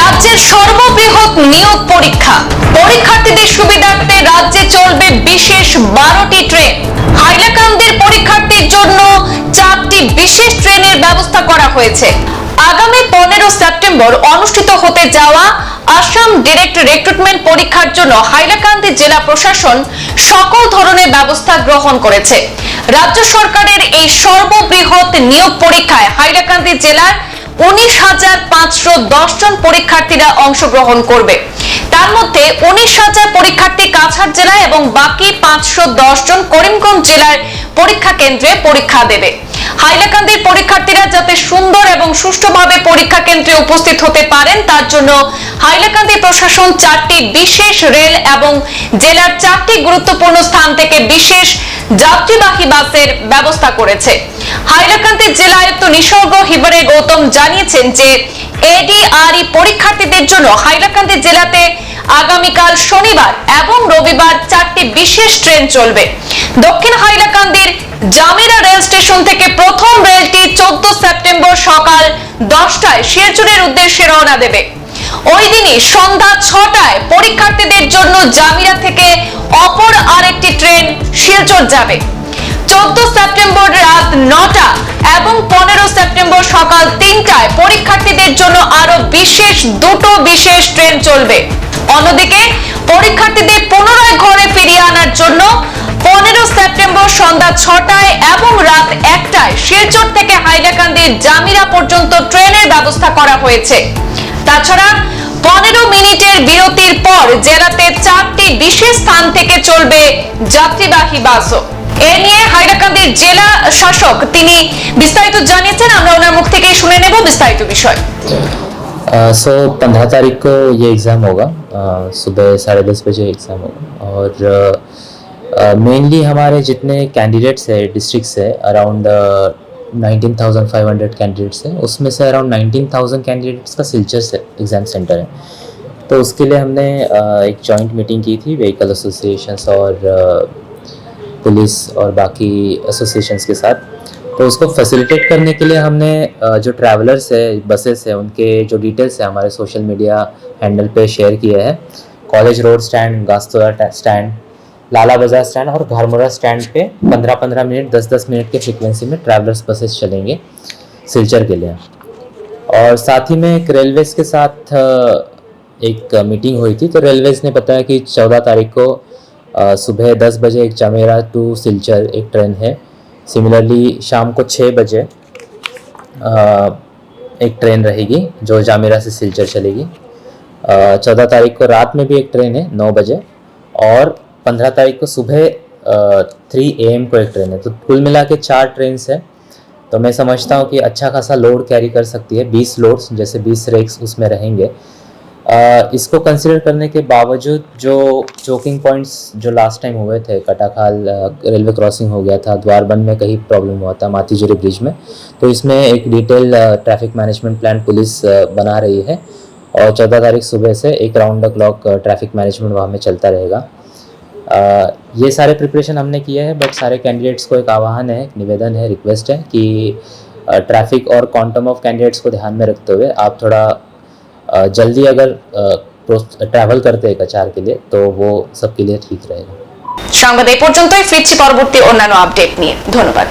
রাজ্যের সর্ববৃহৎ নিয়োগ পরীক্ষা। পরীক্ষার্থীদের সুবিধার্থে রাজ্যে চলবে বিশেষ বারোটি ট্রেন। হাইলাকান্দির পরীক্ষার্থীর জন্য চারটি বিশেষ ট্রেনের ব্যবস্থা করা হয়েছে। আগামী পনেরো সেপ্টেম্বর অনুষ্ঠিত হতে যাওয়া আসাম ডিরেক্ট রিক্রুটমেন্ট পরীক্ষার জন্য হাইলাকান্দি জেলা প্রশাসন সকল ধরনের ব্যবস্থা গ্রহণ করেছে। রাজ্য সরকারের এই সর্ববৃহৎ নিয়োগ পরীক্ষায় হাইলাকান্দি জেলার উনিশ হাজার পাঁচশো দশ জন পরীক্ষার্থীরা অংশগ্রহণ করবে। তার মধ্যে উনিশ হাজার পরীক্ষার্থী কাছাড় জেলায় এবং বাকি পাঁচশো দশ জন করিমগঞ্জ জেলার পরীক্ষা কেন্দ্রে পরীক্ষা দেবে। হাইলাকান্দির পরীক্ষার্থীরা যাতে সুন্দর এবং সুষ্ঠুভাবে পরীক্ষা কেন্দ্রে উপস্থিত হতে পারেন, তার জন্য হাইলাকান্দি প্রশাসন চারটি বিশেষ রেল এবং জেলার চারটি গুরুত্বপূর্ণ স্থান থেকে বিশেষ যাত্রীবাহী বাসের ব্যবস্থা করেছে। হাইলাকান্দি জেলা আয়ুক্ত নিসর্গ হিবারে গৌতম জানিয়েছেন যে এডিআরই পরীক্ষার্থীদের জন্য হাইলাকান্দি জেলাতে আগামীকাল শনিবার এবং রবিবার চারটি বিশেষ ট্রেন চলবে। দক্ষিণ হাইলাকান্দির জামিরা রেল স্টেশন থেকে প্রথম রেলটি চোদ্দ সেপ্টেম্বর সকাল দশটায় শিলচরের উদ্দেশ্যে রওনা দেবে। ওই দিনই সন্ধ্যা ছটায় পরীক্ষার্থীদের জন্য জামিরা থেকে অপর আরেকটি ট্রেন শিলচর যাবে। চোদ্দ সেপ্টেম্বর রাত নটা এবং পনেরো সেপ্টেম্বর সকাল তিনটায় পরীক্ষার্থীদের জন্য আরও বিশেষ দুটো বিশেষ ট্রেন চলবে। অন্যদিকে পরীক্ষার্থীদের পুনরায় ঘরে ফিরিয়ে আনার জন্য পনেরো সেপ্টেম্বর সন্ধ্যা ছটায় এবং রাত একটায় শিলচর থেকে হাইলাকান্দির জামিরা পর্যন্ত ট্রেনের ব্যবস্থা করা হয়েছে। তাছাড়া পনেরো মিনিটের বিরতির পর জেলাতে চারটি বিশেষ স্থান থেকে চলবে যাত্রীবাহী বাসও এ নিয়ে হাইলাকান্দির জেলা শাসক তিনি বিস্তারিত জানিয়েছেন আমরা ওনার মুখ থেকে শুনে নেব বিস্তারিত বিষয় सो पंद्रह तारीख को ये एग्ज़ाम होगा अ, सुबह साढ़े दस बजे एग्ज़ाम होगा और मेनली हमारे जितने कैंडिडेट्स है डिस्ट्रिक्ट से around nineteen thousand five hundred candidates है। उसमें से अराउंड नाइनटीन थाउज़ेंड कैंडिडेट्स का सिलचर से एग्ज़ाम सेंटर है। तो उसके लिए हमने एक जॉइंट मीटिंग की थी व्हीकल एसोसिएशंस और पुलिस और बाकी एसोसिएशंस के साथ। तो उसको फैसिलिटेट करने के लिए हमने जो ट्रैवलर्स है बसेस है, उनके जो डिटेल्स है, हमारे सोशल मीडिया हैंडल पे शेयर किए हैं। College road stand Gastora stand Lala Bazar stand और घरमुरा स्टैंड पे पंद्रह पंद्रह मिनट, दस दस मिनट के फ्रिक्वेंसी में ट्रैवलर्स बसेस चलेंगे सिलचर के लिए। और साथ ही में एक रेलवेज के साथ एक मीटिंग हुई थी तो रेलवेज ने बताया कि चौदह तारीख को सुबह दस बजे एक चमेरा टू सिलचर एक ट्रेन है। सिमिलरली शाम को छः बजे एक ट्रेन रहेगी जो जामेरा से सिलचर चलेगी। चौदह तारीख को रात में भी एक ट्रेन है, नौ बजे। और पंद्रह तारीख को सुबह थ्री ए एम को एक ट्रेन है। तो कुल मिला के चार ट्रेन है। तो मैं समझता हूँ कि अच्छा खासा लोड कैरी कर सकती है। बीस लोड्स जैसे बीस रेक्स उसमें रहेंगे। अ, इसको कंसिडर करने के बावजूद जो चोकिंग पॉइंट्स जो लास्ट टाइम हुए थे कटाखाल रेलवे क्रॉसिंग हो गया था द्वारबंद में कहीं प्रॉब्लम हुआ था मातीजुरी ब्रिज में तो इसमें एक detail traffic management plan police बना रही है। और चौदह तारीख सुबह से एक round the clock traffic management वहाँ में चलता रहेगा। अ, ये सारे प्रिपरेशन हमने किए हैं बट सारे कैंडिडेट्स को एक आह्वान है एक निवेदन है रिक्वेस्ट है कि ट्रैफिक और क्वांटम ऑफ कैंडिडेट्स को ध्यान में रखते हुए आप थोड़ा अ, जल्दी अगर ट्रैवल करते हैं कचार के लिए तो वो सबके लिए ठीक रहेगा সংবাদ এই পর্যন্তই ফিরছি পরবর্তী অন্যান্য আপডেট নিয়ে ধন্যবাদ